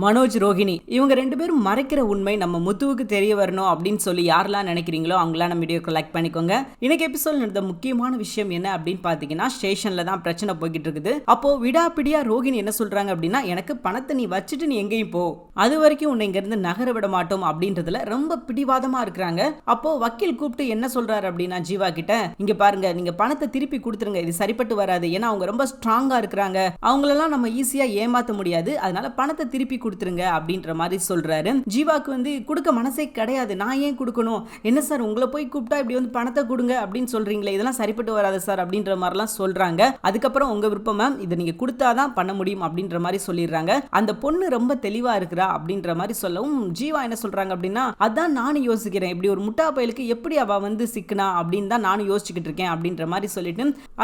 மனோஜ் ரோஹிணி இவங்க ரெண்டு பேரும் மறைக்கிற உண்மை நம்ம முத்துவுக்கு தெரிய வரணும் அப்படின்னு சொல்லி யாரெல்லாம் நினைக்கிறீங்களோ அவங்களாம் நம்ம வீடியோ லைக் பண்ணிக்கோங்க. இன்னைக்கு எபிசோட் நடந்த முக்கியமான விஷயம் என்ன அப்படின்னு பார்த்தீங்கன்னா ஸ்டேஷன்ல தான் பிரச்சனை போய்கிட்டு இருக்குது. அப்போ விடாப்பிடியா ரோஹிணி என்ன சொல்றாங்க அப்படின்னா எனக்கு பணத்தை நீ வச்சுட்டு நீ எங்கேயும் போ. அது வரைக்கும் உன்னை இங்கிருந்து நகர விட மாட்டோம் அப்படின்றதுல ரொம்ப பிடிவாதமா இருக்கிறாங்க. அப்போ வக்கீல் கூப்பிட்டு என்ன சொல்றாரு அப்படின்னா ஜீவா கிட்ட இங்க பாருங்க நீங்க பணத்தை திருப்பி கொடுத்துருங்க. இது சரிப்பட்டு வராது. ஏன்னா அவங்க ரொம்ப ஸ்ட்ராங்கா இருக்கிறாங்க. அவங்களெல்லாம் நம்ம ஈஸியா ஏமாத்த முடியாது. அதனால பணத்தை திருப்பி கொடுத்துருங்க அப்படின்ற மாதிரி சொல்றாரு. ஜீவாக்கு வந்து கொடுக்க மனசே கிடையாது. நான் ஏன் கொடுக்கணும்? என்ன சார் உங்களை போய் கூப்பிட்டா இப்படி வந்து பணத்தை கொடுங்க அப்படின்னு சொல்றீங்களே இதெல்லாம் சரிப்பட்டு வராது சார் அப்படின்ற மாதிரிலாம் சொல்றாங்க. அதுக்கப்புறம் உங்க விருப்பம் மேம் இதை நீங்க கொடுத்தாதான் பண்ண முடியும் அப்படின்ற மாதிரி சொல்லிடுறாங்க. அந்த பொண்ணு ரொம்ப தெளிவா இருக்கிறா அப்படின்ற மாதிரி சொல்லவும் ஜீவா என்ன சொல்றாங்க அப்படின்னா அதான் நானும் யோசிக்கிறேன். இப்படி ஒரு முட்டா பயலுக்கு எப்படி அவ வந்து சிக்கனா? அப்படின்னு தான் நானும் யோசிச்சுக்கிட்டு இருக்கேன் அப்படின்ற மாதிரி சொல்லிட்டு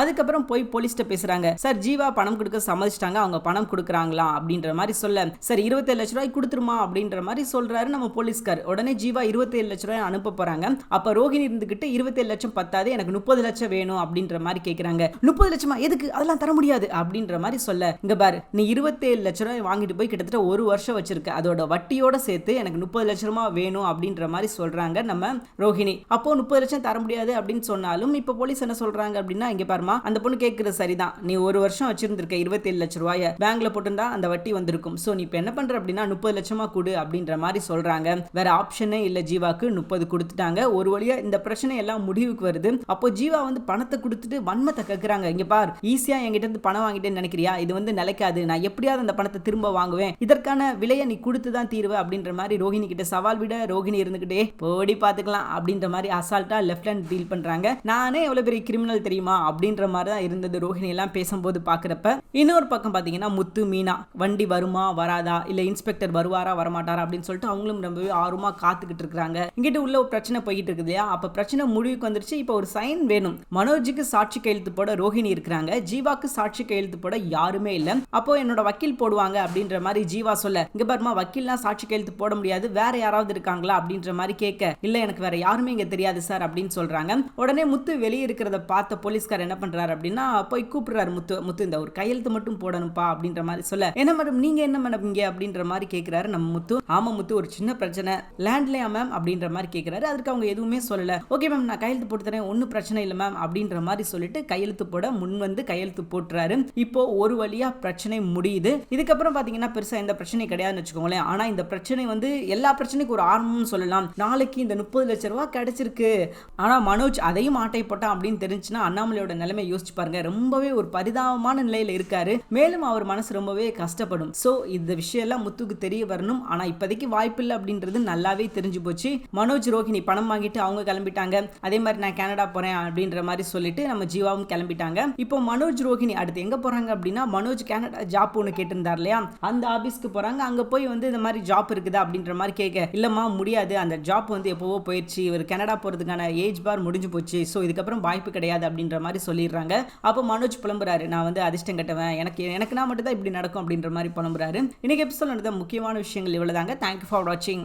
அதுக்கப்புறம் போய் போலீஸ்ட்ட பேசுறாங்க. சார் ஜீவா பணம் கொடுக்க சம்மதிச்சிட்டாங்க. அவங்க பணம் கொடுக்குறாங்களா? அப்படின்ற மாதிரி சொல்ல சரி இருபத்தேழு லட்ச ரூபாய் கொடுத்துருமா அப்படின்ற மாதிரி சொல்றாரு நம்ம போலீஸ்கார். உடனே ஜீவா இருபத்தேழு லட்ச ரூபாய் அனுப்ப போறாங்க. அப்ப ரோஹிணி இருந்துகிட்டு இருபத்தேழு லட்சம் பத்தாது எனக்கு முப்பது லட்சம் வேணும் அப்படின்ற மாதிரி கேட்கறாங்க முப்பது லட்சமா? எதுக்கு? அதெல்லாம் தர முடியாது அப்படின்ற மாதிரி சொல்ல. இங்க பாரு நீ இருபத்தேழு லட்ச ரூபாய் வாங்கிட்டு போய் கிட்டத்தட்ட ஒரு வருஷம் வச்சிருக்க. அதோட வட்டியோட சேர்த்து எனக்கு முப்பது லட்ச வேணும் அப்படின்ற மாதிரி சொல்றாங்க நம்ம ரோஹிணி. அப்போ முப்பது லட்சம் தர முடியாது அப்படின்னு சொன்னாலும் இப்போ போலீஸ் என்ன சொல்றாங்க அப்படின்னா இங்க பாருமா அந்த பொண்ணு கேட்கறது சரிதான். நீ ஒரு வருஷம் வச்சிருந்திருக்க இருபத்தேழு லட்ச ரூபாய பேங்க்ல போட்டிருந்தா அந்த வட்டி வந்திருக்கும். ஸோ நீ இப்போ என்ன பண்ணுற அப்படின்னா முப்பது லட்சமா கொடு அப்படின்ற மாதிரி சொல்றாங்க. வேற ஆப்ஷனே இல்லை ஜீவாக்கு முப்பது கொடுத்துட்டாங்க. ஒரு வழியா இந்த பிரச்சனை எல்லாம் முடிவுக்கு வருது. அப்போ ஜீவா வந்து பணத்தை கொடுத்துட்டு வன்மத்தை கேட்குறாங்க இங்கே பார் ஈஸியாக என்கிட்ட இருந்து பணம் வாங்கிட்டேன்னு நினைக்கிறியா? இது வந்து நிலைக்காது. நான் எப்படியாவது அந்த பணத்தை திரும்ப வாங்குவேன். இதற்கான விலையை நீ கொடுத்து தான் தீர்வு அப்படின்ற மாதிரி ரோஹிணி கிட்ட சவால் விட ரோஹிணி இருந்துகிட்டே போடி பார்த்துக்கலாம் அப்படின்ற மாதிரி அசால்ட்டாக லெஃப்ட் ஹேண்ட் டீல் பண்ணுறாங்க நானே எவ்வளோ பெரிய கிரிமினல் தெரியுமா? அப்படின்ற மாதிரி தான் இருந்தது ரோஹிணி எல்லாம் பேசும்போது பார்க்குறப்ப இன்னொரு பக்கம் பார்த்தீங்கன்னா முத்து மீனா வண்டி வருமா வராதா? இல்ல இன்ஸ்பெக்டர் வருவாரா வரமாட்டாரா அப்படின்னு சொல்லிட்டு அவங்களும் ரொம்பவே ஆர்வமா காத்துக்கிட்டு இருக்காங்க இங்கிட்ட உள்ள ஒரு பிரச்சனை போயிட்டு இருக்குது இல்லையா? அப்போ பிரச்சனை முடிவுக்கு வந்துருச்சு. இப்போ ஒரு சைன் வேணும். மனோஜுக்கு சாட்சி கையெழுத்து போட ரோஹிணி இருக்கிறாங்க. ஜீவாக்கு சாட்சி கையெழுத்து போட யாருமே இல்ல. அப்போ என்னோட வக்கீல் போடுவாங்க அப்படின்ற மாதிரி ஜீவா சொல்ல இங்க பாருமா வக்கீல்லாம் சாட்சி கையெழுத்து போட முடியாது. வேற யாராவது இருக்காங்களா? அப்படின்ற மாதிரி கேட்க இல்ல எனக்கு வேற யாருமே இங்க தெரியாது சார் அப்படின்னு சொல்றாங்க. உடனே முத்து வெளியே இருக்கிறத பார்த்த போலீஸ்கார் என்ன பண்றாரு அப்படின்னா போய் கூப்பிடுறாரு முத்து முத்து இந்த ஒரு கையெழுத்து மட்டும் போடணும்ப்பா அப்படின்ற மாதிரி சொல்ல என்ன மேடம் நீங்க என்ன மேடம் இங்க? அப்படின்ற மாதிரி கேட்கிறாரு நம்ம முத்து. ஆமா முத்து ஒரு சின்ன பிரச்சனை. லேண்ட்லயா மேம் அப்படின்ற மாதிரி கேட்கிறாரு அதுக்கு அவங்க எதுவுமே சொல்லல. ஓகே மேம் நான் கையெழுத்து போட்டு தரேன். ஒன்றும் பிரச்சனை இல்லை மேம் அப்படின்ற மாதிரி சொல்லிட்டு கையெழுத்து போட முன் வந்து கையெழுத்து போட்டுறாரு. இப்போ ஒரு வழியா பிரச்சனை முடியுது. இதுக்கப்புறம் பாத்தீங்கன்னா பெருசா எந்த பிரச்சனையும் கிடையாதுன்னு வச்சுக்கோங்களேன். ஆனா இந்த பிரச்சனை வந்து எல்லா பிரச்சனைக்கும் ஒரு ஆரம்பம்னு சொல்லலாம். நாளைக்கு இந்த முப்பது லட்ச ரூபா கிடைச்சிருக்கு. ஆனா மனோஜ் அதையும் ஆட்டை போட்டான் அப்படின்னு தெரிஞ்சுன்னா அண்ணாமலையோட நிலைமை யோசிச்சு பாருங்க. ரொம்பவே ஒரு பரிதாபமான நிலையில இருக்காரு. மேலும் அவர் மனசு ரொம்பவே கஷ்டப்படும். சோ இந்த விஷயம் எல்லாம் முத்துக்கு தெரிய வரணும். ஆனா இப்போதைக்கு வாய்ப்பில்லை அப்படின்றது நல்லாவே தெரிஞ்சு போச்சு. மனோஜ் ரோஹிணி பணம் வாங்கிட்டு அவங்க கிளம்பிட்டாங்க. அதே மாதிரி நான் கனடா போறேன் அப்படின்ற மாதிரி சொல்லிட்டு நம்ம ஜீவாவும் கிளம்பிட்டாங்க. இப்போ மனோஜ் ரோஹிணி அடுத்து எங்க போறாங்க அப்படின்னா மனோஜ் கனடா ஜாப் ஒன்று கேட்டிருந்தார் இல்லையா? அந்த ஆபீஸ்க்கு போறாங்க. அங்க போய் வந்து இந்த மாதிரி ஜாப் இருக்குதா அப்படின்ற மாதிரி கேட்க இல்லம்மா முடியாது. அந்த ஜாப் வந்து எப்போவோ போயிடுச்சு இவர் கனடா போறதுக்கான ஏஜ் பார் முடிஞ்சு போச்சு. ஸோ இதுக்கப்புறம் வாய்ப்பு கிடையாது அப்படின்ற மாதிரி சொல்லிடுறாங்க. அப்போ மனோஜ் புலம்புறாரு. நான் வந்து அதிர்ஷ்டம் கட்டுவேன். எனக்கு எனக்கு நான் மட்டும் தான் இப்படி நடக்கும் அப்படின்ற மாதிரி புலம்புறாரு. இன்னைக்கு எபிசோட் நடந்த முக்கியமான விஷயங்கள் இவ்வளோதாங்க தேங்க்யூ ஃபார் வாட்சிங்